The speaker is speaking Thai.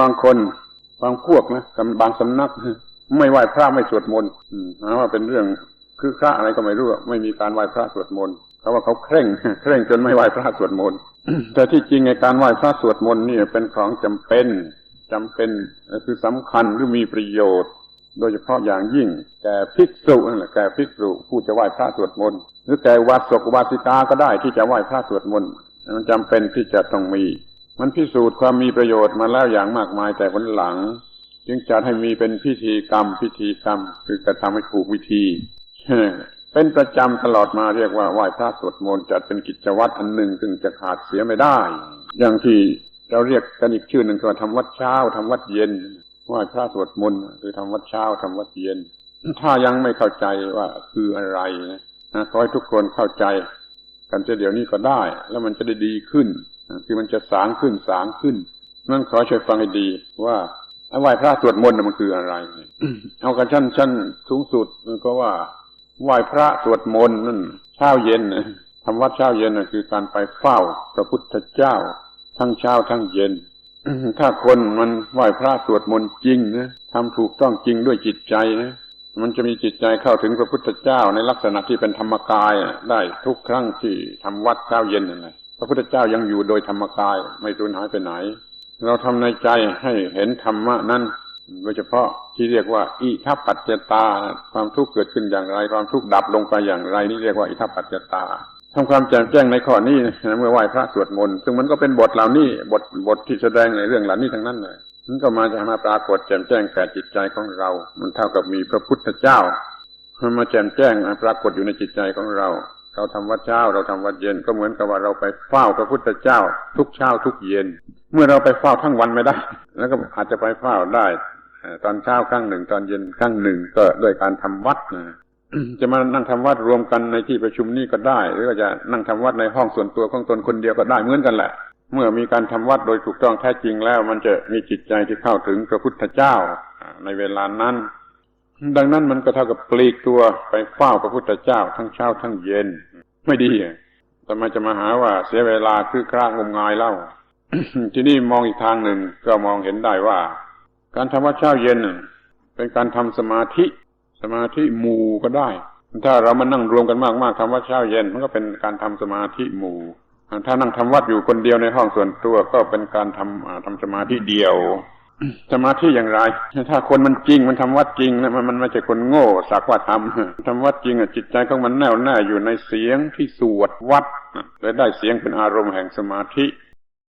บางคนบางพวกนะบางสำนัก ไม่ไหว้พระไม่สวดมนต์หาว่าเป็นเรื่องคือพระอะไรก็ไม่รู้ไม่มีการไหว้พระสวดมนต์เขาว่าเขาเคร่งเคร่งจนไม่ไหว้พระสวดมนต์แต่ที่จริงในการไหว้พระสวดมนต์นี่เป็นของจำเป็นจำเป็นคือสำคัญหรือมีประโยชน์ โดยเฉพาะอย่างยิ่ง แก่ภิกษุนั่นแหละแก่ภิกษุผู้จะไหว้พระสวดมนต์หรือแก่วาสกวาสิกาก็ได้ที่จะไหว้พระสวดมนต์มันจำเป็นที่จะต้องมี มันพิสูจน์ความมีประโยชน์มาแล้วอย่างมากมายแต่วันหลัง จึงจัดให้มีเป็นพิธีกรรม พิธีกรรม คือกระทำให้ถูกวิธีเป็นประจำตลอดมาเรียกว่าไหว้พระสวดมนต์จัดเป็นกิจวัตรอันหนึ่งซึ่งจะขาดเสียไม่ได้ อย่างที่เราเรียกกันอีกชื่อหนึ่งก็ทำวัดเช้าทำวัดเย็นไหว้พระสวดมนต์คือทำวัดเช้าทำวัดเย็น ถ้ายังไม่เข้าใจว่าคืออะไรนะขอให้ทุกคนเข้าใจ กันจะเดี๋ยวนี้ก็ได้ แล้วมันจะได้ดีขึ้น คือมันจะสางขึ้นสางขึ้นนั่นขอช่วยฟังให้ดีว่าไหว้พระสวดมนต์มันคืออะไร เอากันชั้นชั้นสูงสุดมันก็ว่าไหว้พระสวดมนต์นั่นเช้าเย็นทำวัดเช้าเย็นคือการไปเฝ้าพระพุทธเจ้า ทั้งเช้าทั้งเย็นถ้าคนมันไหว้พระสวดมนต์จริงนะทำถูกต้องจริงด้วยจิตใจนะมันจะมีจิตใจเข้าถึงพระพุทธเจ้าในลักษณะที่เป็นธรรมกายได้ทุกครั้งที่ทำวัดเช้าเย็นนั่นแหละ พระพุทธเจ้ายังอยู่โดยธรรมกายไม่สูญหายไปไหน เราทำในใจให้เห็นธรรมะนั้นโดยเฉพาะที่เรียกว่า อิทัปปัจจตา ความทุกข์เกิดขึ้นอย่างไร ความทุกข์ดับลงไปอย่างไร นี่เรียกว่าอิทัปปัจจตาทำความแจ่มแจ้งในข้อนี้นะเมื่อไหว้พระสวดมนต์ซึ่งมันก็เป็นบทเหล่านี้บทบทที่แสดงในเรื่องเหล่านี้ทั้งนั้นเลยมันก็มาจะมาปรากฏแจ่มแจ้งแก่จิตใจของเรา มันเท่ากับมีพระพุทธเจ้ามันมาแจ่มแจ้งปรากฏอยู่ในจิตใจของเรา เราทำวัดเช้าเราทำวัดเย็นก็เหมือนกับว่าเราไปเฝ้าพระพุทธเจ้า ทุกเช้าทุกเย็น เมื่อเราไปเฝ้าทั้งวันไม่ได้ แล้วก็อาจจะไปเฝ้าได้ตอนเช้าครั้งหนึ่ง ตอนเย็นครั้งหนึ่งก็ด้วยการทำวัดนะจะมานั่งทำวัดรวมกันในที่ประชุมนี้ก็ได้ หรือว่าจะนั่งทำวัดในห้องส่วนตัวของตนคนเดียวก็ได้เหมือนกันแหละ เมื่อมีการทำวัดโดยถูกต้องแท้จริงแล้ว มันจะมีจิตใจที่เข้าถึงพระพุทธเจ้าในเวลานั้น ดังนั้นมันก็เท่ากับปลีกตัวไปเฝ้าพระพุทธเจ้าทั้งเช้าทั้งเย็น ไม่ดีแต่มาจะมาหาว่าเสียเวลาคือครางมงายเล่าที่นี่มองอีกทางหนึ่งก็มองเห็นได้ว่า การทำวัดเช้าเย็นเป็นการทำสมาธิ สมาธิหมู่ก็ได้ ถ้าเรามานั่งรวมกันมากๆทำวัดเช้าเย็นมันก็เป็นการทำสมาธิหมู่ถ้านั่งทำวัดอยู่คนเดียวในห้องส่วนตัวก็เป็นการทำทำสมาธิเดียว สมาธิอย่างไร ถ้าคนมันจริงมันทำวัดจริงนะมันมันไม่ใช่คนโง่สักว่าทำทำวัดจริงอะจิตใจของมันแน่วแน่อยู่ในเสียงที่สวดวัดและได้เสียงเป็นอารมณ์แห่งสมาธิ